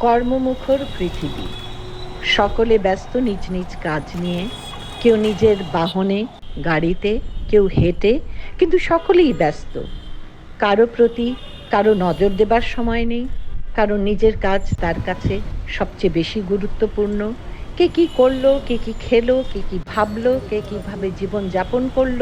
কর্মমুখর পৃথিবী। সকলে ব্যস্ত নিজ নিজ কাজ নিয়ে, কেউ নিজের বাহনে, গাড়িতে, কেউ হেঁটে, কিন্তু সকলেই ব্যস্ত। কারও প্রতি কারও নজর দেবার সময় নেই কারণ নিজের কাজ তার কাছে সবচেয়ে বেশি গুরুত্বপূর্ণ। কে কি করল, কে কি খেলো, কে কি ভাবলো, কে কীভাবে জীবন যাপন করল,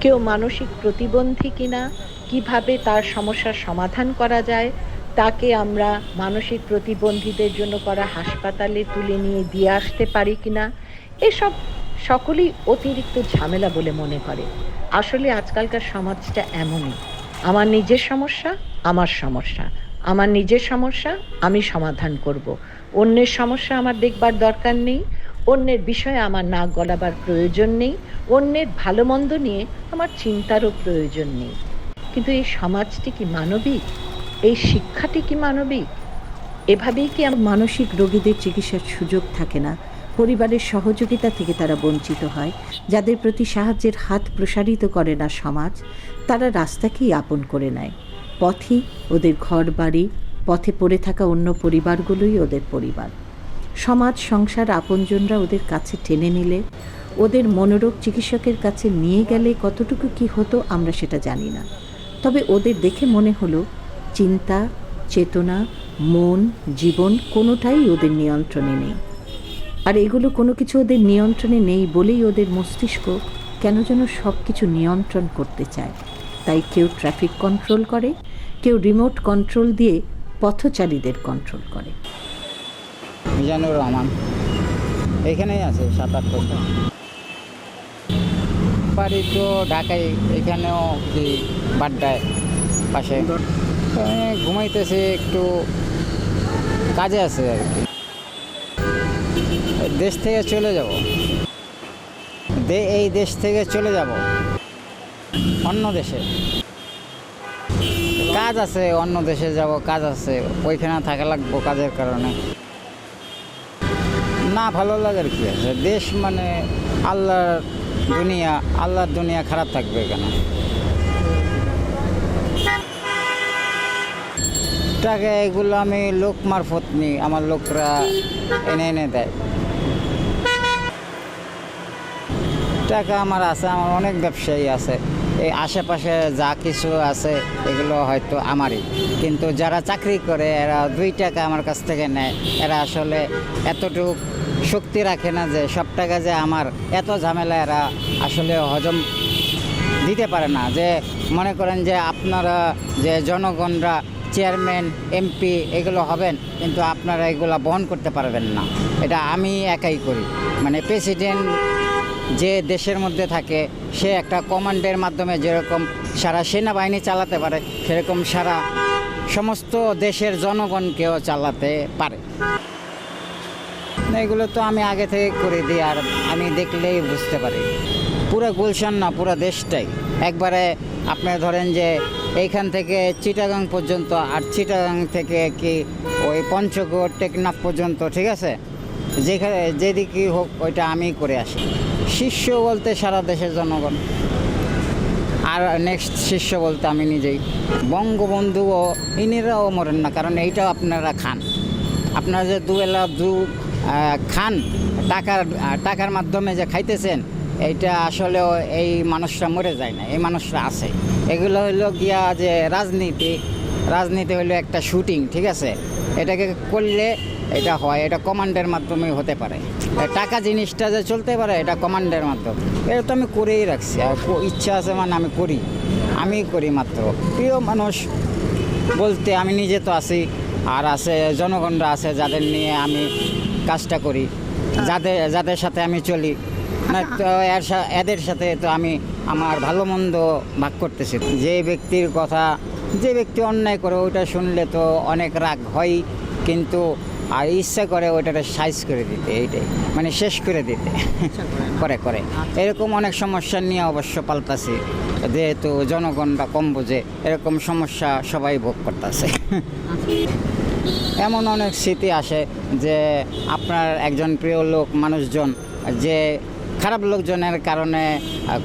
কেউ মানসিক প্রতিবন্ধী কিনা, কীভাবে তার সমস্যার সমাধান করা যায় তাকে আমরা মানসিক প্রতিবন্ধীদের জন্য করা হাসপাতালে তুলে নিয়ে দিয়ে আসতে পারি কিনা, এসব সকলেই অতিরিক্ত ঝামেলা বলে মনে করে। আসলে আজকালকার সমাজটা এমনই। আমার নিজের সমস্যা, আমার সমস্যা। আমার নিজের সমস্যা, আমি সমাধান করব। অন্যের সমস্যা আমার দেখবার দরকার নেই, অন্যের বিষয়ে আমার নাক গলাবার প্রয়োজন নেই, অন্যের ভালো মন্দ নিয়ে আমার চিন্তারও প্রয়োজন নেই। কিন্তু এই সমাজটি কি মানবিক? এই শিক্ষাটি কি মানবিক? এভাবেই কি মানসিক রোগীদের চিকিৎসার সুযোগ থাকে না। পরিবারের সহযোগিতা থেকে তারা বঞ্চিত হয়। যাদের প্রতি সাহায্যের হাত প্রসারিত করে না সমাজ, তারা রাস্তাকেই আপন করে নেয়। পথই ওদের ঘর বাড়ি পথে পড়ে থাকা অন্য পরিবারগুলোই ওদের পরিবার। সমাজ, সংসার, আপনজনরা ওদের কাছে টেনে নিলে, ওদের মনোরোগ চিকিৎসকের কাছে নিয়ে গেলে কতটুকু কি হতো আমরা সেটা জানি না। তবে ওদের দেখে মনে হলো চিন্তা, চেতনা, মন, জীবন কোনোটাই ওদের নিয়ন্ত্রণে নেই। আর এগুলো কোনো কিছু ওদের নিয়ন্ত্রণে নেই বলেই ওদের মস্তিষ্ক কেন যেন সব কিছু নিয়ন্ত্রণ করতে চায়। তাই কেউ ট্রাফিক কন্ট্রোল করে, কেউ রিমোট কন্ট্রোল দিয়ে পথচারীদের কন্ট্রোল করে। মিজানুর রহমান, এখানেই আছে সাত বাড়ি তো ঢাকায়, এখানেও কি বাড্ডায় পাশে। ঘুমাইতেছি, একটু কাজে আছে আর কি। দেশ থেকে চলে যাব। এই দেশ থেকে চলে যাব। অন্য দেশে। কাজ আছে, অন্য দেশে যাব, কাজ আছে। ওইখানে থাকা লাগবো কাজের কারণে। না, ভালো লাগার কি। আছে দেশ মানে আল্লাহর দুনিয়া আল্লাহর দুনিয়া খারাপ থাকবে কেন? টাকা এগুলো আমি লোক মারফত নিই আমার লোকরা এনে এনে দেয়। টাকা আমার আছে, আমার অনেক ব্যবসায়ী আছে। এই আশেপাশে যা কিছু আছে, এগুলো হয়তো আমারই। কিন্তু যারা চাকরি করে, এরা দুই টাকা আমার কাছ থেকে নেয়। এরা আসলে এতটুকু শক্তি রাখে না যে, সব টাকা যে আমার, এত ঝামেলা এরা আসলে হজম দিতে পারে না। যে মনে করেন যে আপনারা যে জনগণরা চেয়ারম্যান, এমপি, এগুলো হবেন, কিন্তু আপনারা এগুলো বহন করতে পারবেন না। এটা আমি একাই করি। মানে প্রেসিডেন্ট যে দেশের মধ্যে থাকে, সে একটা কমান্ডের মাধ্যমে যেরকম সারা সেনাবাহিনী চালাতে পারে, সেরকম সারা সমস্ত দেশের জনগণকেও চালাতে পারে। এগুলো তো আমি আগে থেকে করে দিই, আর আমি দেখলেই বুঝতে পারি। পুরো গুলশান না, পুরো দেশটাই। একবারে আপনি ধরেন যে এইখান থেকে চিটাগাং পর্যন্ত আর চিটাগাং থেকে কি ওই পঞ্চগড়, টেকনাফ পর্যন্ত, ঠিক আছে? যেখানে যেদিকেই হোক, ওইটা আমি করে আসি। শিষ্য বলতে সারা দেশের জনগণ। আর নেক্সট শিষ্য বলতে আমি নিজেই। বঙ্গবন্ধুও, ইনিরাও মরেন না, কারণ এইটাও আপনারা খান। আপনারা যে দুবেলা দু খান, টাকার টাকার মাধ্যমে যে খাইতেছেন এইটা আসলেও এই মানুষরা মরে যায় না, এই মানুষরা আছে। এগুলো হলো গিয়া যে রাজনীতি রাজনীতি হলো একটা শুটিং ঠিক আছে? এটাকে করলে এটা হয়, এটা কমান্ডের মাধ্যমে হতে পারে। টাকা জিনিসটা যে চলতে পারে, এটা কমান্ডের মাধ্যমে। এটা তো আমি করেই রাখছি, আর ইচ্ছা আছে মানে আমি করি। আমি করি মাত্র। প্রিয় মানুষ, বলতে আমি নিজে তো আছি, আর আছে জনগণরা আছে যাদের নিয়ে আমি কাজটা করি। যাদের যাদের সাথে আমি চলি না, তো এদের সাথে তো আমি আমার ভালো মন্দ ভাগ করতেছি। যে ব্যক্তির কথা, যে ব্যক্তি অন্যায় করে ওইটা শুনলে তো অনেক রাগ হয়, কিন্তু আর ইচ্ছা করে ওইটাকে সাইজ করে দিতে, এইটাই। মানে শেষ করে দিতে। করে করে। এরকম অনেক সমস্যা নিয়ে অবশ্য পাল্টাছি। যেহেতু জনগণরা কম বোঝে, এরকম সমস্যা সবাই ভোগ করতেছে। এমন অনেক স্মৃতি আসে যে আপনার একজন প্রিয় লোক, মানুষজন, যে খারাপ লোকজনের কারণে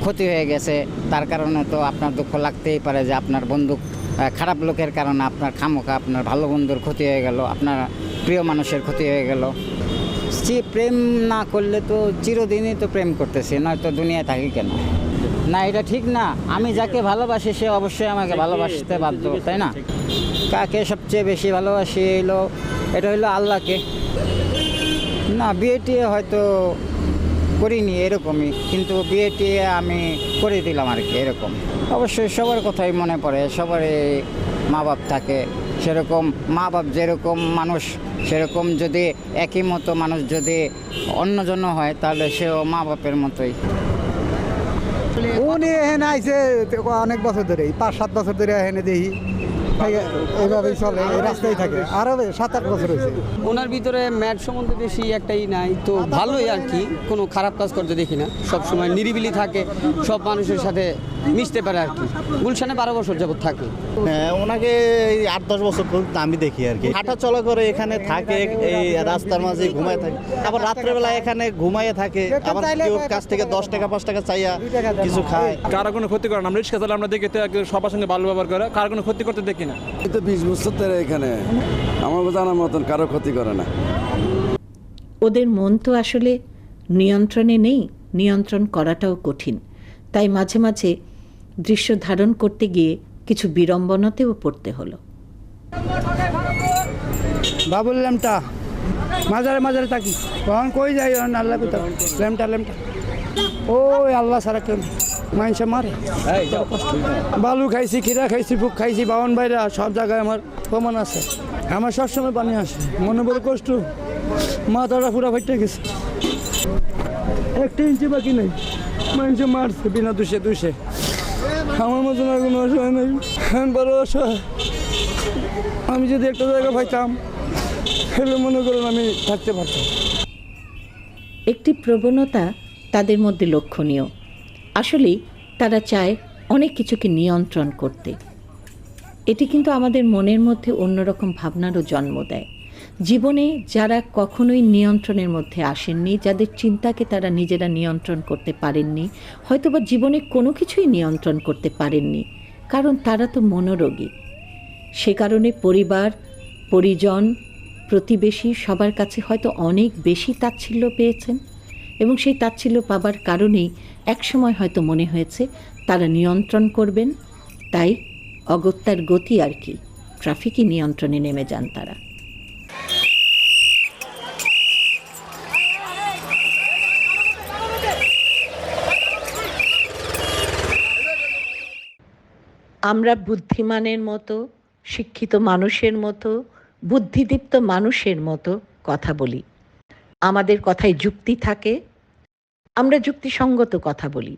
ক্ষতি হয়ে গেছে। তার কারণে তো আপনার দুঃখ লাগতেই পারে যে আপনার বন্ধু খারাপ লোকের কারণে আপনার খামোকা আপনার ভালো বন্ধুর ক্ষতি হয়ে গেল, আপনার প্রিয় মানুষের ক্ষতি হয়ে গেল। সে প্রেম না করলে তো চিরদিনই তো প্রেম করতেছি, নয়তো দুনিয়ায় থাকি কেন? না, এটা ঠিক না। আমি যাকে ভালোবাসি, সে অবশ্যই আমাকে ভালোবাসতে বাধ্য, তাই না? কাকে সবচেয়ে বেশি ভালোবাসি এলো এটা হলো আল্লাহকে। না বিয়েটি হয়তো করিনি এরকমই, কিন্তু বিয়েটি আমি করে দিলাম আর কি, এরকম। অবশ্যই সবার কথাই মনে পড়ে, সবারই মা বাপ থাকে সেরকম। মা বাপ যেরকম মানুষ, সেরকম যদি একই মতো মানুষ যদি অন্যজন হয়, তাহলে সেও মা বাপের মতোই। উনি এখানে আইছে, অনেক বছর ধরে পাঁচ সাত বছর ধরে এখানে দেখি। এইভাবেই চলে এই রাস্তায় থাকে। আরও সাত আট বছর হয়েছে। ওনার ভিতরে ম্যাট সম্বন্ধে বেশি একটাই নাই তো ভালোই আর কি। কোনো খারাপ কাজ করতে দেখি না। সব সময় নিরিবিলি থাকে সব মানুষের সাথে মিশতে পারে আর কি। গুলশানে বারো বছর যাবত থাকে। হ্যাঁ ওনাকে এই আট দশ বছর পর্যন্ত আমি দেখি আর কি। হাঁটা চলা করে এখানে থাকে এই রাস্তার মাঝে ঘুমায় থাকে। আবার রাত্রেবেলা এখানে ঘুমাইয়ে থাকে আবার কেউ কাছ থেকে দশ টাকা পাঁচ টাকা চাইয়া কিছু খায়। কারও কোনো ক্ষতি করে না। আমরা রিক্সা চালালে আমরা দেখি সবার সঙ্গে ভালো ব্যবহার করে কারও কোনো ক্ষতি করতে দেখি না। তো বিশ বছর ধরে এখানে। আমার জানার মতন কারও ক্ষতি করে না। ওদের মন তো আসলে নিয়ন্ত্রণে নেই নিয়ন্ত্রণ করাটাও কঠিন। তাই মাঝে মাঝে দৃশ্য ধারণ করতে গিয়ে কিছু বিড়ম্বনাতেও পড়তে হলো। বাবুল ল্যামটা মাজারে মাজারে থাকি। তখন কই যাই আল্লাহ কোথাও ল্যামটা ল্যামটা। ওই আল্লাহ সারা কেউ মানুষে মারে। বালু খাইছি খিরা খাইছি বুক খাইছি বাবন ভাইরা সব জায়গায় আমার প্রমাণ আছে। আমার সবসময় পানি আসে। মনে বড় কষ্ট। মাথাটা পুরা ফাইটে গেছে। একটা ইঞ্চি বাকি নেই। মানুষে মারছে বিনা দুষে দুষে। আমার মতন আর কোনো অসহায় নেই। আমি বড় অসহায়। আমি যদি একটা জায়গা পাইতাম তাহলে মনে করুন আমি থাকতে পারতাম। একটি প্রবণতা তাদের মধ্যে লক্ষণীয়। আসলেই তারা চায় অনেক কিছুকে নিয়ন্ত্রণ করতে। এটি কিন্তু আমাদের মনের মধ্যে অন্যরকম ভাবনারও জন্ম দেয়। জীবনে যারা কখনোই নিয়ন্ত্রণের মধ্যে আসেননি, যাদের চিন্তাকে তারা নিজেরা নিয়ন্ত্রণ করতে পারেননি, হয়তোবা জীবনে কোনো কিছুই নিয়ন্ত্রণ করতে পারেননি, কারণ তারা তো মনোরোগী। সে কারণে পরিবার, পরিজন, প্রতিবেশী সবার কাছে হয়তো অনেক বেশি তাচ্ছিল্য পেয়েছেন এবং সেই তাচ্ছিল্য পাবার কারণেই একসময় হয়তো মনে হয়েছে তারা নিয়ন্ত্রণ করবেন, তাই অগত্যার গতি আর কি, ট্রাফিকই নিয়ন্ত্রণে নেমে যান তারা। আমরা বুদ্ধিমানের মতো, শিক্ষিত মানুষের মতো, বুদ্ধিদীপ্ত মানুষের মতো কথা বলি। আমাদের কথায় যুক্তি থাকে আমরা যুক্তিসঙ্গত কথা বলি।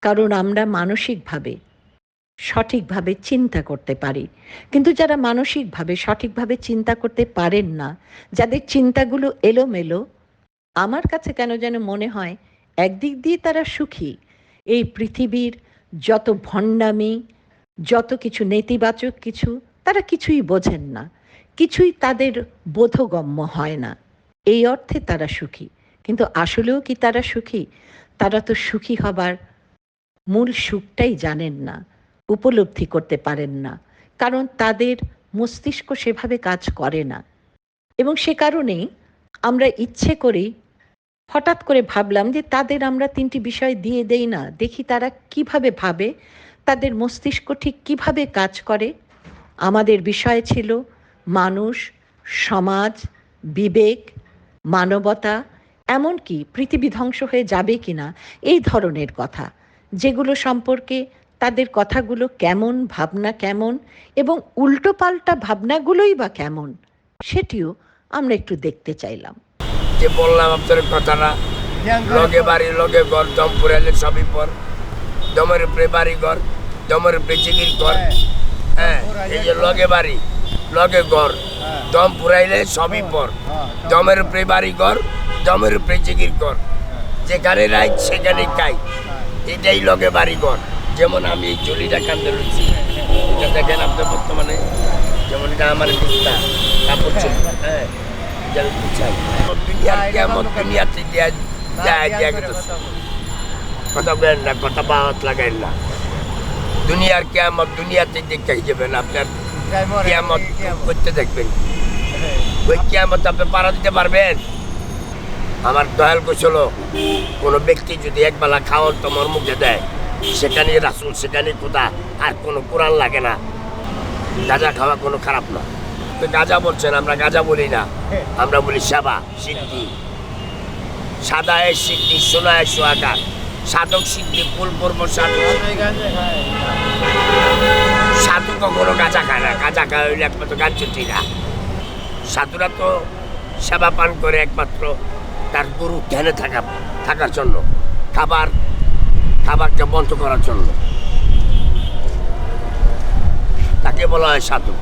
কারণ আমরা মানসিকভাবে, সঠিকভাবে চিন্তা করতে পারি। কিন্তু যারা মানসিকভাবে, সঠিকভাবে চিন্তা করতে পারেন না, যাদের চিন্তাগুলো এলোমেলো, আমার কাছে কেন যেন মনে হয় একদিক দিয়ে তারা সুখী। এই পৃথিবীর যত ভণ্ডামি, যত কিছু নেতিবাচক কিছু, তারা কিছুই বোঝেন না। কিছুই তাদের বোধগম্য হয় না। এই অর্থে তারা সুখী। কিন্তু আসলেও কি তারা সুখী? তারা তো সুখী হবার মূল সুখটাই জানেন না, উপলব্ধি করতে পারেন না, কারণ তাদের মস্তিষ্ক সেভাবে কাজ করে না। এবং সে কারণেই আমরা ইচ্ছে করেই হঠাৎ করে ভাবলাম যে তাদের আমরা তিনটি বিষয় দিয়ে দেই না, দেখি তারা কীভাবে ভাবে, তাদের মস্তিষ্ক ঠিক কীভাবে কাজ করে। আমাদের বিষয় ছিল মানুষ, সমাজ, বিবেক, মানবতা এমনকি পৃথিবী ধ্বংস হয়ে যাবে কিনা এই ধরনের কথা যেগুলো সম্পর্কে তাদের কথাগুলো কেমন ভাবনা কেমন এবং উল্টোপাল্টা ভাবনাগুলোই বা কেমন সেটিও আমরা একটু দেখতে চাইলাম। যে বললাম আপনার কথাটা লগে বাড়ি লগে ঘর দম পুরাইলে সবই পর। দমের উপরে বাড়ি ঘর দমের উপরে চিকির ঘর। হ্যাঁ এই যে লগে বাড়ি লগে ঘর। দম পুরাইলে সবই পর। দমের উপরে বাড়ি ঘর দমের উপরে চিকির ঘর। যেখানে রাইট সেখানে কাই। এটাই লগে বাড়ি ঘর। যেমন আমি এই চুলিটা কান্দে রয়েছি এটা দেখেন আপনার বর্তমানে যেমন এটা আমার বিস্তার কাপড় চুল হ্যাঁ দুনিয়ার কেমন দুনিয়াতে কথা বলেন না কথা বাহাত লাগাইন না। দুনিয়ার কেয়ামত দুনিয়াতে দেখতে যাবেন আপনার কেয়ামত। করতে দেখবেন। ওই কেয়ামত আপনি পাড়া দিতে পারবেন। আমার দয়াল গোছল কোনো ব্যক্তি যদি একবেলা খাওয়ার তোমার মুখে দেয় সেখানে রাসুল সেখানে কোথা আর কোনো কোরআন লাগে না। গাঁজা খাওয়া কোনো খারাপ না। তো গাঁজা বলছেন আমরা গাঁজা বলি না। আমরা বলি সাবা সিদ্ধি। সাদা এ সিদ্ধি সোনা এ সোহাগা সাধক সিদ্ধি ফুল পর্ব সাধক সাধু কখনো গাঁজা খায় না। গাঁজা খায় হইলে একমাত্র গাঞ্চুটিরা সাধুরা তো সেবা পান করে একমাত্র তার গরু ধ্যানে থাকা, থাকার জন্য, খাবার, খাবারকে বন্ধ করার জন্য। তাকে বলা হয় সাধু।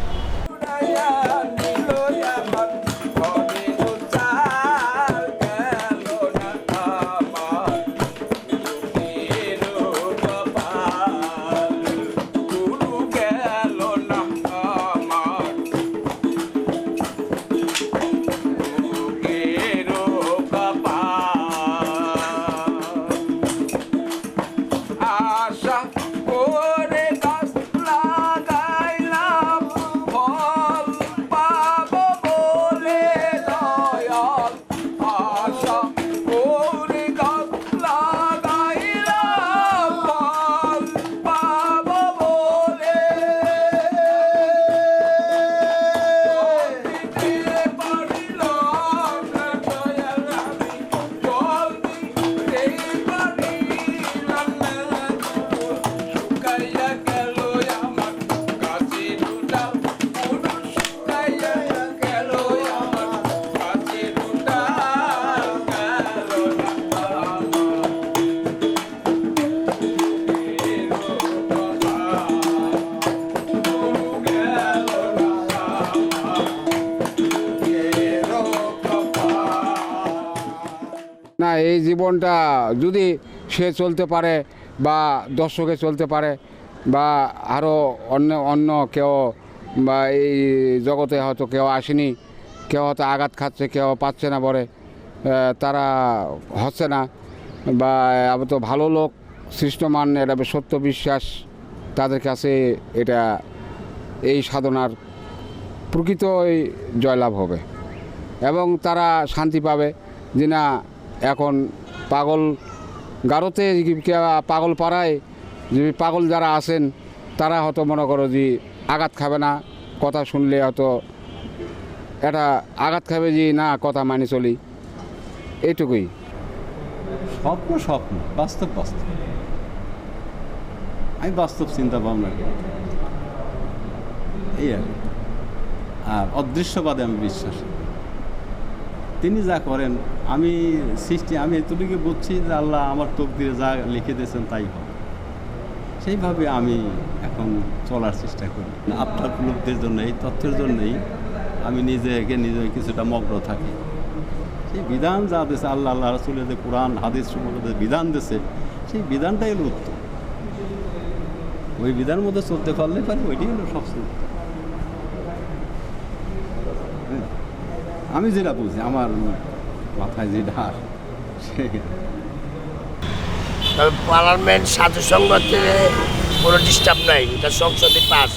জীবনটা যদি সে চলতে পারে বা দর্শকে চলতে পারে বা আরও অন্য অন্য কেউ বা এই জগতে হয়তো কেউ আসেনি কেউ হয়তো আঘাত খাচ্ছে কেউ পাচ্ছে না আহ, তারা হচ্ছে না বা আবার তো ভালো লোক সৃষ্টমান এটা সত্য বিশ্বাস তাদের কাছে এটা এই সাধনার প্রকৃতই জয়লাভ হবে। এবং তারা শান্তি পাবে যে না এখন পাগল গারোতে পাগল পাড়ায় যে পাগল যারা আছেন, তারা হয়তো মনে করো যে আঘাত খাবে না, কথা শুনলে হয়তো এটা আঘাত খাবে যে না, কথা মানি চলি। এইটুকুই। স্বপ্ন স্বপ্ন, বাস্তব বাস্তব। আমি বাস্তব চিন্তা ভাবনা করি। এই আর। আর অদৃশ্যবাদে আমি বিশ্বাসী। তিনি যা করেন, আমি সৃষ্টি, আমি এতটুকু বুঝছি যে আল্লাহ আমার তকদিরে যা লিখে দিয়েছেন তাই হবে। সেইভাবে আমি এখন চলার চেষ্টা করি। আপনার উপলব্ধির জন্য, এই তথ্যের জন্যই আমি নিজেকে নিজে কিছুটা মগ্ন থাকি। সেই বিধান যা দিয়েছে, আল্লাহ আল্লাহ রসুলের যে কোরআন, হাদিস সম্পর্কে বিধান দিয়েছে, সেই বিধানটাই হলো উত্তম ওই বিধানের মধ্যে চলতে পারলে পারি, ওইটাই হলো সবচেয়ে উত্তম। হ্যাঁ। আমি যেটা বুঝি আমার মাথায় যেটা আসে তবে পার্লামেন্ট সাধু সংগঠনে কোনো ডিস্টার্ব নাই এটা সংসদে পাস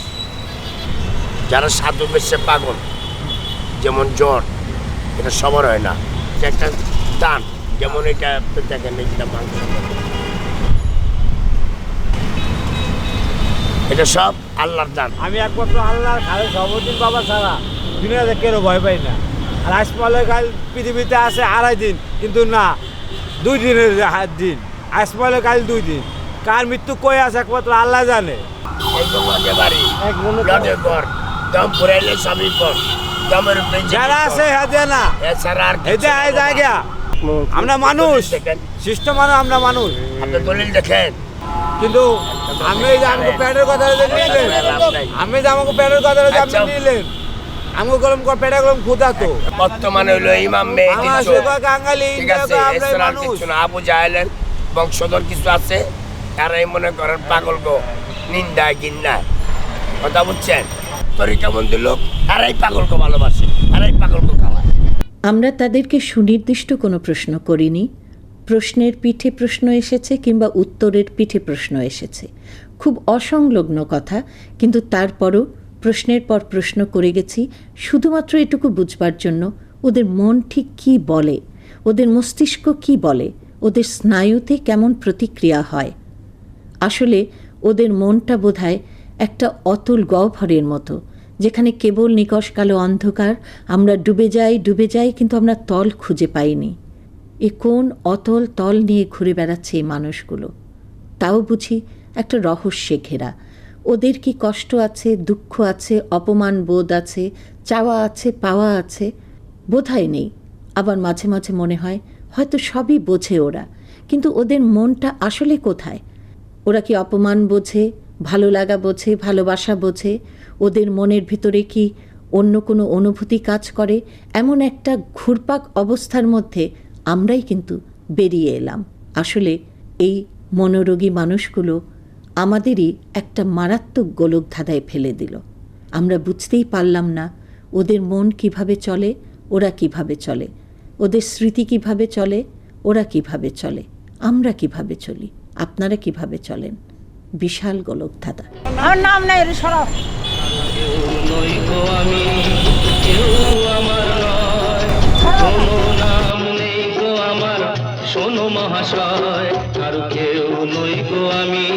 যারা সাধু বেশে পাগল যেমন জ্বর এটা সবার হয় না। এটা একটা দান যেমন এটা দেখেন এটা মাংস এটা সব আল্লাহর দান। আমি একমাত্র আল্লাহর খালে সবদিন বাবা ছাড়া দুনিয়াতে কেউ ভয় পাই না। আজমালে কাল পৃথিবীতে আছে আড়াই দিন কিন্তু না দুই দিনের দিন। আজমালে কাল দুই দিন। কার মৃত্যু কই আছে একমাত্র আল্লাহ জানে। যারা আছে। হ্যাঁ না। এছাড়া আর এই কিছু যে না জায়গা আমরা মানুষ। শিষ্ট মানুষ আমরা মানুষ। দলিল দেখেন। কিন্তু আমি যে আমাকে প্যাডের কথা যে নিলেন আমি যে আমাকে প্যাডের কথা যে আপনি। নিলেন আমাকে গরম পেটে গরম ক্ষুদা তো। বর্তমানে হইল ইমাম যুগ। ঠিক আছে কিছু না। আবু জাহেলের বংশধর কিছু আছে তারাই মনে করেন পাগল গো নিন্দায় গিন্নায় কথা বুঝছেন? তরিকাবন্দি লোক তারাই পাগল গো ভালোবাসে তারাই পাগল গো খাওয়ায়। আমরা তাদেরকে সুনির্দিষ্ট কোনো প্রশ্ন করিনি। প্রশ্নের পিঠে প্রশ্ন এসেছে কিংবা উত্তরের পিঠে প্রশ্ন এসেছে। খুব অসংলগ্ন কথা কিন্তু তারপরও প্রশ্নের পর প্রশ্ন করে গেছি, শুধুমাত্র এটুকু বুঝবার জন্য ওদের মন ঠিক কী বলে, ওদের মস্তিষ্ক কি বলে, ওদের স্নায়ুতে কেমন প্রতিক্রিয়া হয়। আসলে ওদের মনটা বোধহয় একটা অতুল গহ্বরের মতো, যেখানে কেবল নিকশ কালো অন্ধকার, আমরা ডুবে যাই ডুবে যাই, কিন্তু আমরা তল খুঁজে পাইনি। এ কোন অতল তল নিয়ে ঘুরে বেড়াচ্ছে এই মানুষগুলো? তাও বুঝি একটা রহস্যে ঘেরা ওদের কি কষ্ট আছে, দুঃখ আছে, অপমান বোধ আছে, চাওয়া আছে, পাওয়া আছে? বোধহয় নেই। আবার মাঝে মাঝে মনে হয়, হয়তো সবই বোঝে ওরা। কিন্তু ওদের মনটা আসলে কোথায়? ওরা কি অপমান বোঝে, ভালো লাগা বোঝে, ভালোবাসা বোঝে? ওদের মনের ভিতরে কি অন্য কোনো অনুভূতি কাজ করে? এমন একটা ঘুরপাক অবস্থার মধ্যে আমরাই কিন্তু বেরিয়ে এলাম। আসলে এই মনোরোগী মানুষগুলো আমাদেরই একটা মারাত্মক গোলক ধাঁধায় ফেলে দিল। আমরা বুঝতেই পারলাম না ওদের মন কীভাবে চলে ওরা কীভাবে চলে। ওদের স্মৃতি কীভাবে চলে ওরা কীভাবে চলে। আমরা কীভাবে চলি আপনারা কীভাবে চলেন? বিশাল গোলক ধাঁধা। আমার নাম নেই সরব। শোনো মহাশয় আর কেউ নই গো আমি।